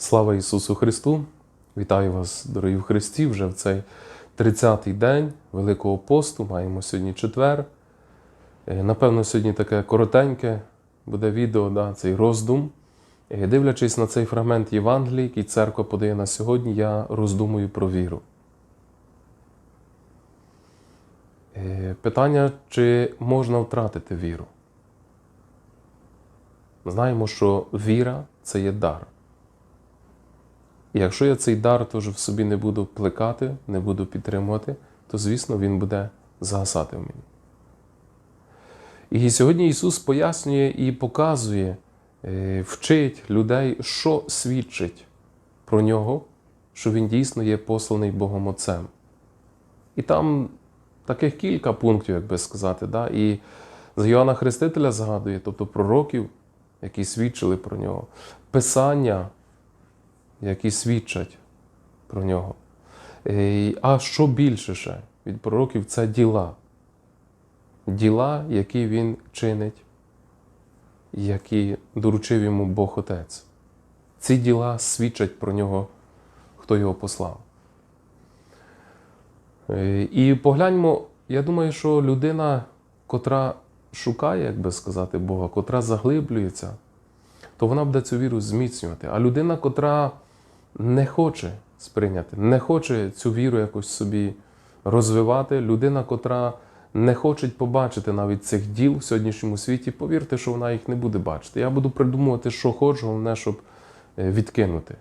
Слава Ісусу Христу! Вітаю вас, дорогі в Христі, вже в цей 30-й день Великого посту. Маємо сьогодні четвер. Е, Напевно, сьогодні таке коротеньке буде відео, да, цей роздум. Е, Дивлячись на цей фрагмент Євангелії, який церква подає на сьогодні, я роздумую про віру. Е, Питання, чи можна втратити віру? Знаємо, що віра це є дар. І якщо я цей дар теж в собі не буду плекати, не буду підтримувати, то, звісно, він буде згасати в мені. І сьогодні Ісус пояснює і показує, е, вчить людей, що свідчить про нього, що Він дійсно є посланий Богом Отцем. І там таких кілька пунктів, як би сказати. Да? І з Йоанна Хрестителя згадує, тобто пророків, які свідчили про нього, Писання, які свідчать про нього. Е, А що більше ще від пророків це діла. Діла, які він чинить, які доручив йому Бог Отець. Ці діла свідчать про нього, хто його послав. Е, І погляньмо, я думаю, що людина, котра шукає, як би сказати, Бога, котра заглиблюється, то вона буде цю віру зміцнювати. А людина, котра не хоче сприйняти, не хоче цю віру якось собі розвивати, людина, котра не хоче побачити навіть цих діл в сьогоднішньому світі, повірте, що вона їх не буде бачити. Я буду придумувати, що хочу, головне, щоб е, відкинути.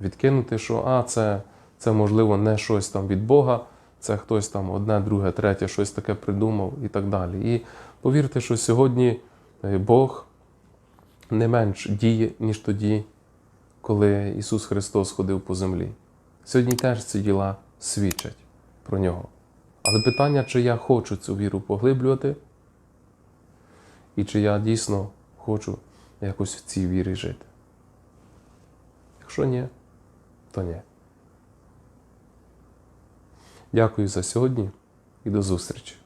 Відкинути, що а, це, це можливо не щось там від Бога, це хтось там одне, друге, третє, щось таке придумав і так далі. І повірте, що сьогодні е, Бог не менш діє, ніж тоді, коли Ісус Христос ходив по землі. Сьогодні теж ці діла свідчать про нього. Але питання, чи я хочу цю віру поглиблювати, і чи я дійсно хочу якось в цій вірі жити. Якщо ні, то ні. Дякую за сьогодні і до зустрічі.